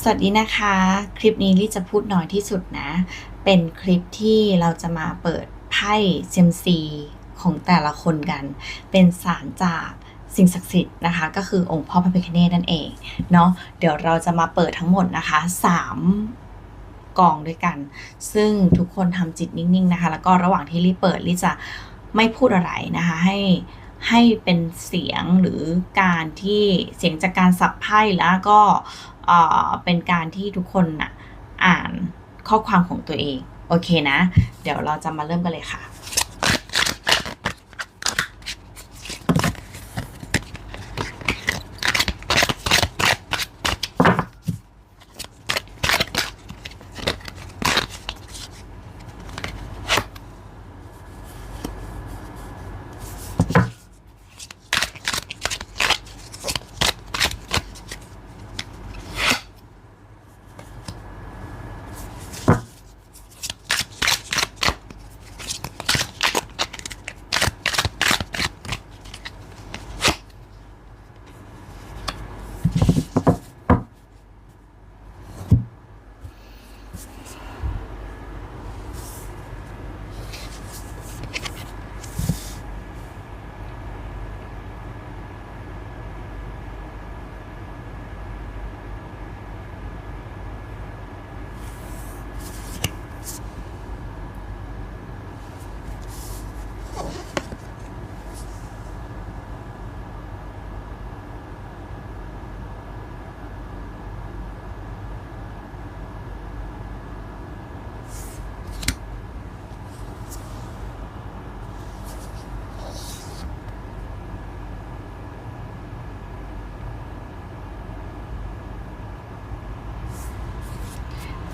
สวัสดีนะคะ คลิปนี้ลี่จะพูดน้อยที่สุดนะ เป็นคลิปที่เราจะมาเปิดไพ่เซมซีของแต่ละคนกัน เป็นสารจากสิ่งศักดิ์สิทธิ์นะคะ ก็คือองค์พ่อพระพิฆเนศนั่นเองเนาะเดี๋ยวเราจะมาเปิดทั้งหมดนะคะ3กองด้วยกัน ซึ่งทุกคนทำจิตนิ่งๆนะคะ แล้วก็ระหว่างที่ลี่เปิดลี่จะไม่พูดอะไรนะคะ ให้ ให้เป็นเสียงหรือการที่เสียงจากการสับไพ่แล้วก็เอ่อเป็นการที่ทุกคนน่ะอ่านข้อความของตัวเอง โอเคนะ เดี๋ยวเราจะมาเริ่มกันเลยค่ะ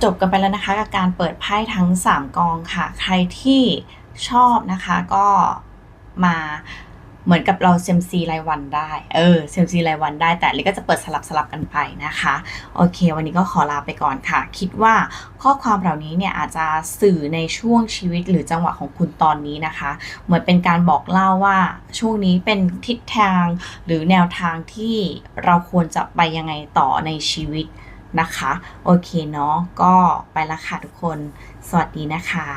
จบกันไปแล้วนะคะกับการเปิดไพ่ทั้ง 3 กองค่ะ ใครที่ชอบนะคะก็มาเหมือนกับเราเซมซีรายวันได้ เออเซมซีรายวันได้ แต่ลิก็จะเปิดสลับสลับกันไปนะคะ โอเค วันนี้ก็ขอลาไปก่อนค่ะ คิดว่าข้อความเหล่านี้เนี่ยอาจจะสื่อในช่วงชีวิตหรือจังหวะของคุณตอนนี้นะคะ เหมือนเป็นการบอกเล่าว่าช่วงนี้เป็นทิศทางหรือแนวทางที่เราควรจะไปยังไงต่อในชีวิต นะคะ โอเคเนาะก็ไปละค่ะทุกคน สวัสดีนะคะ